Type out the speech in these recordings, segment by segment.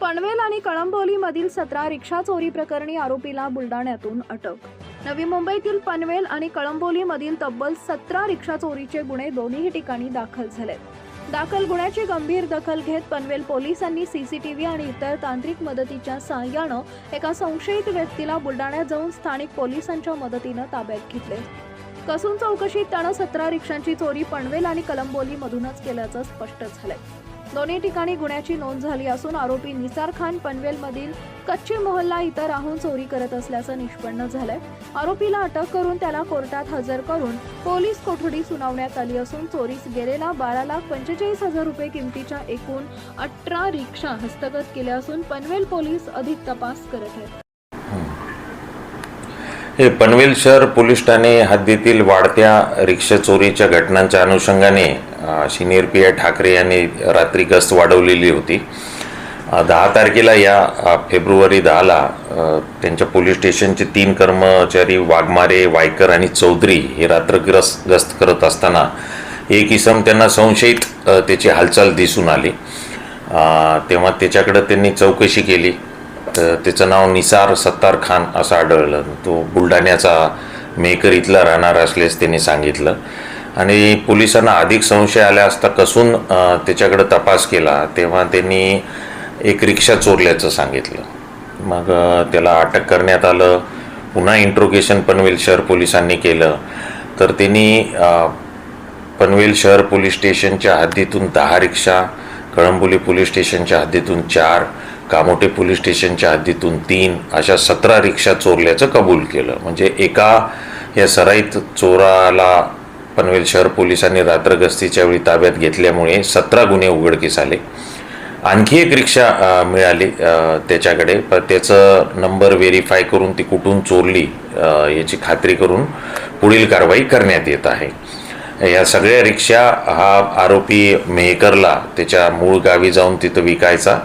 पनवेल आणि कळंबोलीमधील सतरा रिक्षा चोरी प्रकरणी आरोपीला बुलडाण्यातून अटक. नवी मुंबईतील पनवेल आणि कळंबोलीमधील तब्बल सतरा रिक्षा चोरीचे गुन्हे दोन्ही ठिकाणी दाखल झाले. दाखल गुन्ह्याची गंभीर दखल घेत पनवेल पोलिसांनी सीसीटीव्ही आणि इतर तांत्रिक मदतीच्या सहाय्यानं एका संशयित व्यक्तीला बुलडाण्यात जाऊन स्थानिक पोलिसांच्या मदतीनं ताब्यात घेतले. कसून चौकशीत त्यानं सतरा रिक्षांची चोरी पनवेल आणि कलंबोलीमधूनच केल्याचं स्पष्ट झालंय. दोन्ही ठिकाणी गुन्ह्याची नोंद झाली असून आरोपी निसार खान पनवेलमधील कच्चे मोहल्ला इथं राहून चोरी करत असल्याचं निष्पन्न झालंय. आरोपीला अटक करून त्याला कोर्टात हजर करून पोलीस कोठडी सुनावण्यात आली असून चोरीस गेलेला बारा लाख पंचेचाळीस हजार रुपये किमतीच्या एकूण अठरा रिक्षा हस्तगत केल्या असून पनवेल पोलीस अधिक तपास करत आहेत. हे पनवेल शहर पोलीस ठाणे हद्दीतील वाढत्या रिक्षा चोरीच्या घटनांच्या अनुषंगाने अ, सिनियर पी आय ठाकरे यांनी रात्री गस्त वाढवलेली होती. दहा तारखेला या फेब्रुवारी दहाला त्यांच्या पोलीस स्टेशनचे तीन कर्मचारी वाघमारे वायकर आणि चौधरी हे रात्रग्रस्त गस्त करत असताना एक इसम त्यांना संशयित त्याची हालचाल दिसून आली. तेव्हा त्याच्याकडं त्यांनी चौकशी केली. तर त्याचं नाव निसार सत्तार खान असं आढळलं. तो बुलढाण्याचा मेकर इथला राहणार असल्यास त्यांनी सांगितलं. आणि पोलिसांना अधिक संशय आल्या असता कसून त्याच्याकडे तपास केला तेव्हा त्यांनी एक रिक्षा चोरल्याचं सांगितलं. मग त्याला अटक करण्यात आलं पुन्हा इंट्रोगेशन पनवेल शहर पोलिसांनी केलं. तर त्यांनी पनवेल शहर पोलीस स्टेशनच्या हद्दीतून दहा रिक्षा कळंबोली पोलीस स्टेशनच्या हद्दीतून चार कामोटे पोलीस स्टेशनच्या हद्दीतून तीन अशा सतरा रिक्षा चोरल्याचं कबूल केलं. म्हणजे एका या सराईत चोराला पनवेल शहर पोलिसांनी रात्रगस्तीच्या वेळी ताब्यात घेतल्यामुळे सतरा गुन्हे उघडकीस आले. आणखी एक रिक्षा मिळाली त्याच्याकडे. पण त्याचं नंबर व्हेरीफाय करून ती कुठून चोरली याची खात्री करून पुढील कारवाई करण्यात येत आहे. या सगळ्या रिक्षा हा आरोपी मेहकरला त्याच्या मूळ गावी जाऊन तिथं विकायचा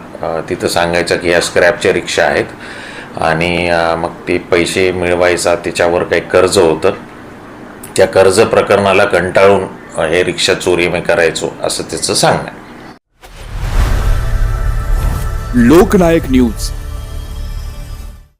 तिथं सांगायचं की या स्क्रॅपच्या रिक्षा आहेत. आणि मग ते पैसे मिळवायचा त्याच्यावर काही कर्ज होतं. त्या कर्ज प्रकरणाला कंटाळून हे रिक्षा चोरी मी करायचो असं त्याचं सांगणं लोकनायक न्यूज.